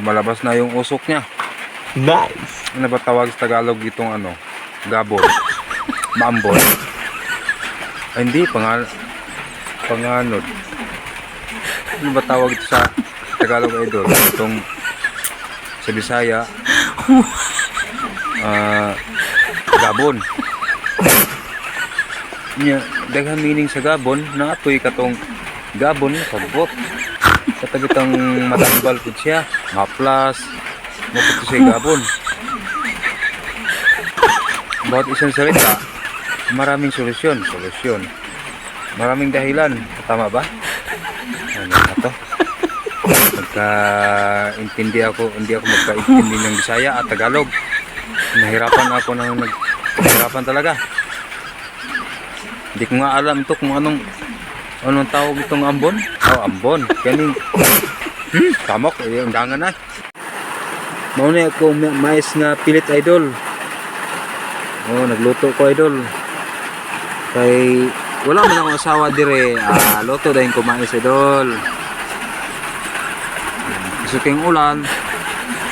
Malabas na yung usok niya. Nice. Ano ba tawag sa Tagalog itong ano? Gabon. Maambon. Ay, hindi, pangal panganod. Ano ba tawag ito sa Tagalog idol? Itong sa Bisaya. Ah, Gabon. Nya, daghang meaning sa Gabon na atoy katong Gabon sagbot. Katagitang matambal pud siya, maplas, maputo siya Gabon. Bawat isang salita, maraming solusyon, solusyon. Maraming dahilan, tama ba? Ano na to? Magka-intindi ako, hindi ako magka-intindi ng Bisaya at Tagalog. Nahirapan ako ng nag nahirapan talaga. Hindi ko nga alam to kung anong anong tawag itong ambon. Oh, ambon. Kaning hmm, tamok, eh, ang dangan na. Mauna ako ma- mais nga pilit idol. Oh, nagluto ko idol. Kay wala man akong asawa dire. Ah, luto dahil ko mais idol. Kayong ulan.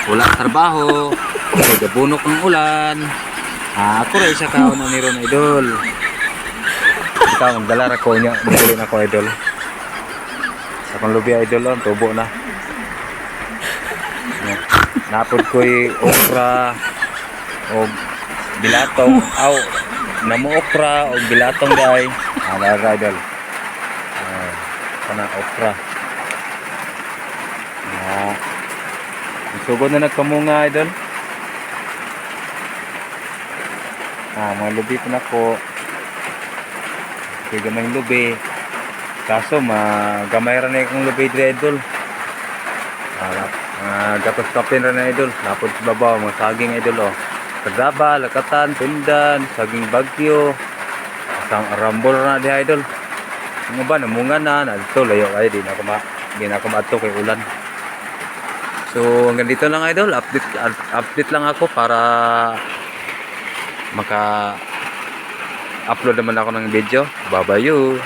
Wala trabaho. Kay gabunok ng ulan. Ah, ako rin isa ka na ni Ron idol. Ikaw, ang dalara ko niya. Nagulin ako idol. Akong lubi idol on, tubo na. Napod ko'y okra o bilatong aw namo okra o bilatong guy ala idol ah kana okra ah sugod na nagkamunga idol ah mga lubi pa na ko kay gamay lubi. Kaso magamay ra na akong lubi dire idol. Ah, ah gatos kapin ra na idol. Napod sa babaw mga saging idol oh. Kadaba, Lakatan, Pindan, Saging Bagyo, Asang Arambol na di idol. Ano ba, namunga na, nalito, layo ay, di na ako ma, di na ako maato kay ulan. So, hanggang dito lang idol, update, update lang ako para maka upload naman ako ng video. Bye-bye you.